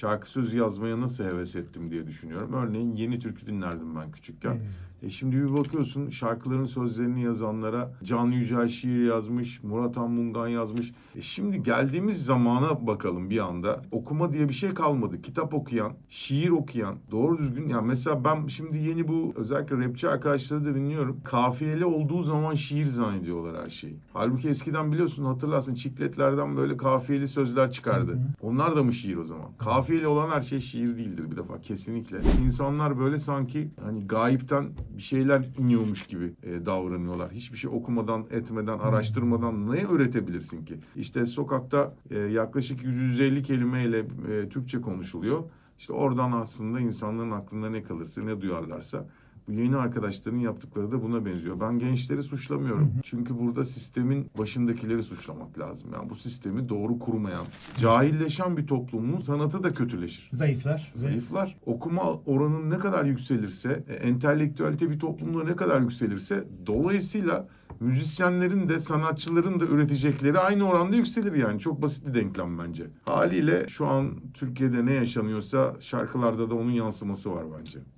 şarkı sözü yazmaya nasıl heves ettim diye düşünüyorum. Örneğin yeni türkü dinlerdim ben küçükken. E şimdi bir bakıyorsun şarkıların sözlerini yazanlara Can Yücel şiir yazmış, Murat Anmungan yazmış. E şimdi geldiğimiz zamana bakalım bir anda. Okuma diye bir şey kalmadı. Kitap okuyan, şiir okuyan, doğru düzgün. Yani mesela ben şimdi yeni bu özellikle rapçi arkadaşları da dinliyorum. Kafiyeli olduğu zaman şiir zannediyorlar her şeyi. Halbuki eskiden biliyorsun hatırlarsın çikletlerden böyle kafiyeli sözler çıkardı. Onlar da mı şiir o zaman? Kafiyeli olan her şey şiir değildir bir defa kesinlikle. İnsanlar böyle sanki hani gayipten bir şeyler iniyormuş gibi e, davranıyorlar. Hiçbir şey okumadan, etmeden, araştırmadan ne öğretebilirsin ki? İşte sokakta e, yaklaşık 150 kelimeyle e, Türkçe konuşuluyor. İşte oradan aslında insanların aklında ne kalırsa, ne duyarlarsa bu yeni arkadaşların yaptıkları da buna benziyor. Ben gençleri suçlamıyorum. Çünkü burada sistemin başındakileri suçlamak lazım. Yani bu sistemi doğru kurmayan, cahilleşen bir toplumun sanatı da kötüleşir. Zayıflar. Zayıflar. Okuma oranı ne kadar yükselirse, e, entelektüelite bir toplumda ne kadar yükselirse dolayısıyla müzisyenlerin de sanatçıların da üretecekleri aynı oranda yükselir yani. Çok basit bir denklem bence. Haliyle şu an Türkiye'de ne yaşanıyorsa şarkılarda da onun yansıması var bence.